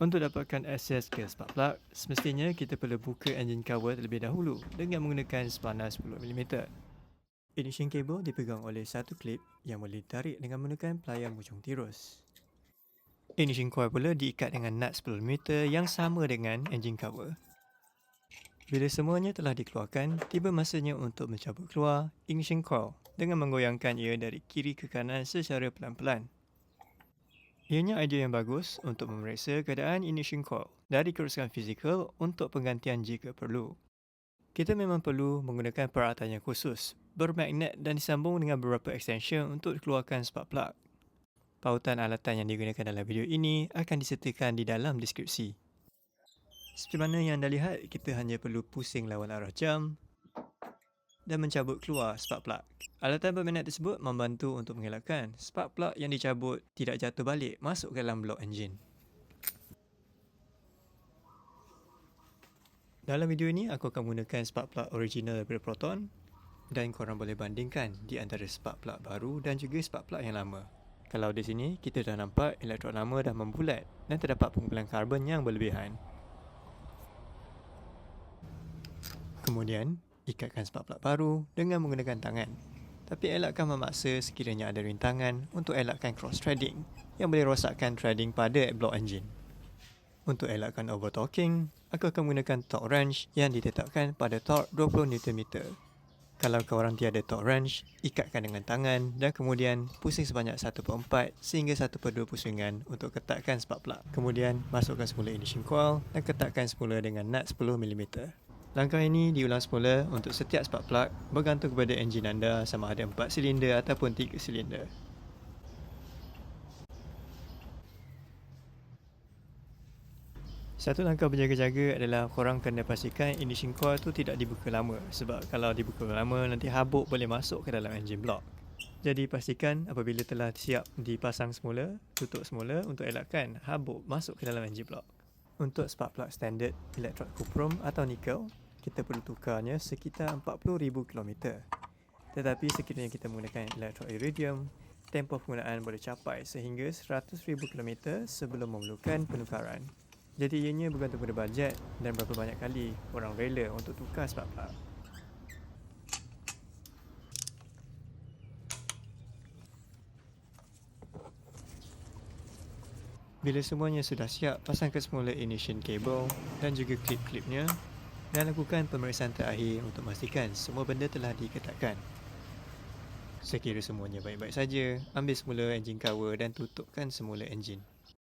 Untuk dapatkan akses ke spark plug, semestinya kita perlu buka engine cover terlebih dahulu dengan menggunakan spana 10mm. Ignition cable dipegang oleh satu klip yang boleh ditarik dengan menggunakan pelayar ujung tirus. Ignition coil pula diikat dengan nut 10mm yang sama dengan engine cover. Bila semuanya telah dikeluarkan, tiba masanya untuk mencabut keluar ignition coil dengan menggoyangkan ia dari kiri ke kanan secara pelan-pelan. Ianya idea yang bagus untuk memeriksa keadaan ignition coil dari kerusakan fizikal untuk penggantian jika perlu. Kita memang perlu menggunakan peralatan yang khusus, bermagnet dan disambung dengan beberapa extension untuk dikeluarkan spark plug. Pautan alatan yang digunakan dalam video ini akan disertakan di dalam deskripsi. Seperti mana yang anda lihat, kita hanya perlu pusing lawan arah jam dan mencabut keluar spark plug. Alatan berminat tersebut membantu untuk mengelakkan spark plug yang dicabut tidak jatuh balik masuk ke dalam blok enjin. Dalam video ini aku akan menggunakan spark plug original daripada Proton dan korang boleh bandingkan di antara spark plug baru dan juga spark plug yang lama. Kalau di sini kita dah nampak elektrod lama dah membulat dan terdapat pengumpulan karbon yang berlebihan. Kemudian, ikatkan spark plug baru dengan menggunakan tangan tapi elakkan memaksa sekiranya ada rintangan untuk elakkan cross-threading yang boleh rosakkan threading pada block engine. Untuk elakkan overtorquing, aku akan menggunakan torque wrench yang ditetapkan pada torque 20 Nm. Kalau korang tiada torque wrench, ikatkan dengan tangan dan kemudian pusing sebanyak 1 per 4 sehingga 1 per 2 pusingan untuk ketatkan spark plug. Kemudian, masukkan semula ignition coil dan ketatkan semula dengan nut 10mm. Langkah ini diulang semula untuk setiap spark plug bergantung kepada enjin anda sama ada 4 silinder ataupun 3 silinder. Satu langkah berjaga-jaga adalah korang kena pastikan ignition coil tu tidak dibuka lama sebab kalau dibuka lama nanti habuk boleh masuk ke dalam engine block. Jadi pastikan apabila telah siap dipasang semula, tutup semula untuk elakkan habuk masuk ke dalam engine block. Untuk spark plug standard elektrod cuprum atau nikel, kita perlu tukarnya sekitar 40,000 km. Tetapi sekiranya kita menggunakan elektrod iridium, tempoh penggunaan boleh capai sehingga 100,000 km sebelum memerlukan penukaran. Jadi ianya bergantung pada bajet dan berapa banyak kali orang rela untuk tukar spark plug. Bila semuanya sudah siap, pasangkan semula ignition cable dan juga klip-klipnya dan lakukan pemeriksaan terakhir untuk memastikan semua benda telah diketatkan. Sekira semuanya baik-baik saja, ambil semula enjin cover dan tutupkan semula enjin.